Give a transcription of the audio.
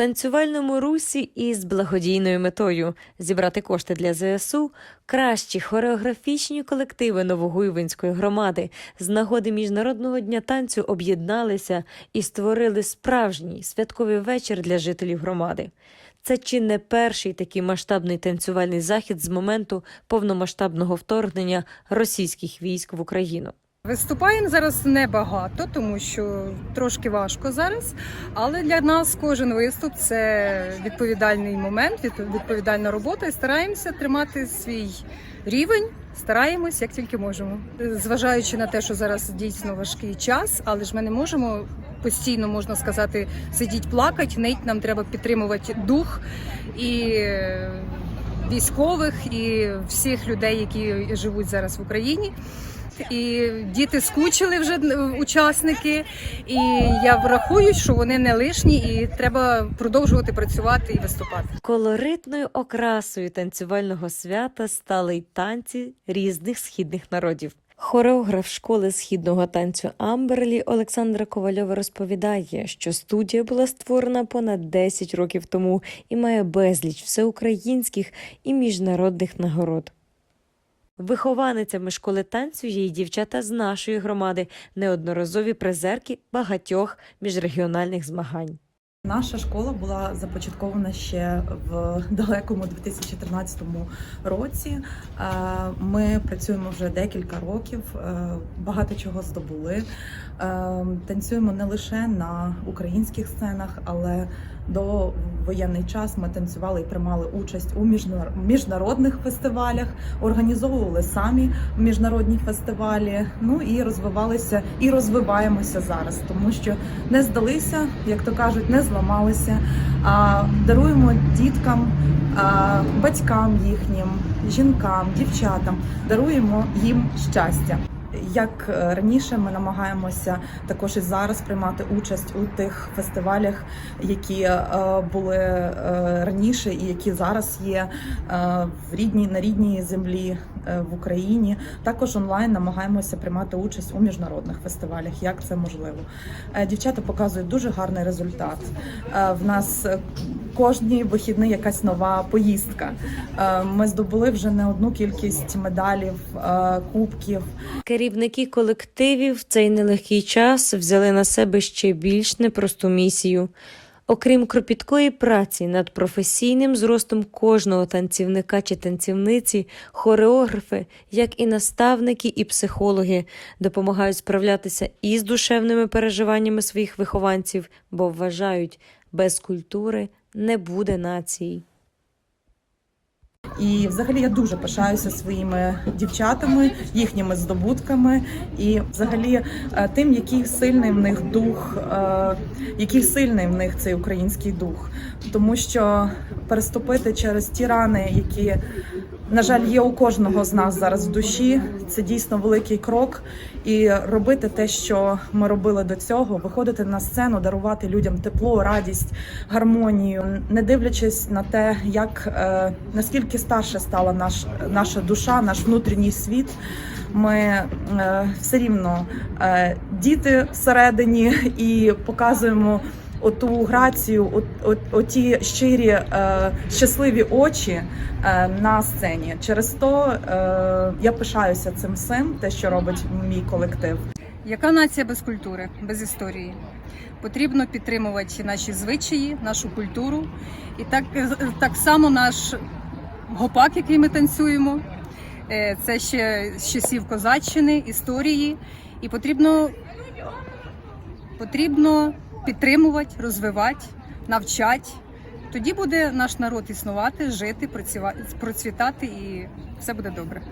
танцювальному русі із благодійною метою зібрати кошти для ЗСУ кращі хореографічні колективи Новогуйвинської громади з нагоди міжнародного дня танцю об'єдналися і створили справжній святковий вечір для жителів громади. Це чи не перший такий масштабний танцювальний захід з моменту повномасштабного вторгнення російських військ в Україну. Виступаємо зараз небагато, тому що трошки важко зараз. Але для нас кожен виступ це відповідальний момент, відповідальна робота. І стараємося тримати свій рівень. Стараємось як тільки можемо. Зважаючи на те, що зараз дійсно важкий час, але ж ми не можемо постійно, можна сказати, сидіти плакати, нить. Нам треба підтримувати дух і військових, і всіх людей, які живуть зараз в Україні. І діти скучили вже е, учасники, і я врахую, що вони не лишні, і треба продовжувати працювати і виступати. Колоритною окрасою танцювального свята стали й танці різних східних народів. Хореограф школи східного танцю Амберлі Олександра Ковальова розповідає, що студія була створена понад 10 років тому і має безліч всеукраїнських і міжнародних нагород. Вихованицями школи танцю є й дівчата з нашої громади, неодноразові призерки багатьох міжрегіональних змагань. Наша школа була започаткована ще в далекому 2013 році. Е, Ми працюємо вже декілька років, е, багато чого здобули. Е, Танцюємо не лише на українських сценах, але до воєнний час ми танцювали і приймали участь у міжнар- міжнародних фестивалях, організовували самі міжнародні фестивалі. Ну і розвивалися і розвиваємося зараз, тому що не здалися, як то кажуть, не зламалися. Даруємо діткам, батькам їхнім, жінкам, дівчатам, даруємо їм щастя. Як е, раніше, ми намагаємося також і зараз приймати участь у тих фестивалях, які е, були е, раніше і які зараз є в рідній на рідній землі в Україні. Також онлайн намагаємося приймати участь у міжнародних фестивалях, як це можливо. Е, Дівчата показують дуже гарний результат. Е, В нас е, кожні вихідні якась нова поїздка. Е, Ми здобули вже не одну кількість медалів, е, кубків. Керівники колективів в цей нелегкий час взяли на себе ще більш непросту місію. Окрім кропіткої праці над професійним зростом кожного танцівника чи танцівниці, хореографи, як і наставники і психологи, допомагають справлятися і з душевними переживаннями своїх вихованців, бо вважають, без культури не буде нації. І взагалі я дуже пишаюся своїми дівчатами, їхніми здобутками, і взагалі е, тим, який сильний в них дух, е, який сильний в них цей український дух, тому що переступити через ті рани, які на жаль є у кожного з нас зараз в душі, це дійсно великий крок. І робити те, що ми робили до цього, виходити на сцену, дарувати людям тепло, радість, гармонію, не дивлячись на те, як е, наскільки старше стала наш, наша душа, наш внутрішній світ. Ми е, все рівно е, діти всередині і показуємо оту грацію, от, от, оті щирі е, щасливі очі е, на сцені. Через то е, я пишаюся цим всім, те, що робить мій колектив. Яка нація без культури, без історії? Потрібно підтримувати наші звичаї, нашу культуру. І так, так само наш гопак, який ми танцюємо, е, це ще з часів козаччини, історії. І потрібно, потрібно підтримувати, розвивати, навчати. Тоді буде наш народ існувати, жити, процвітати і все буде добре.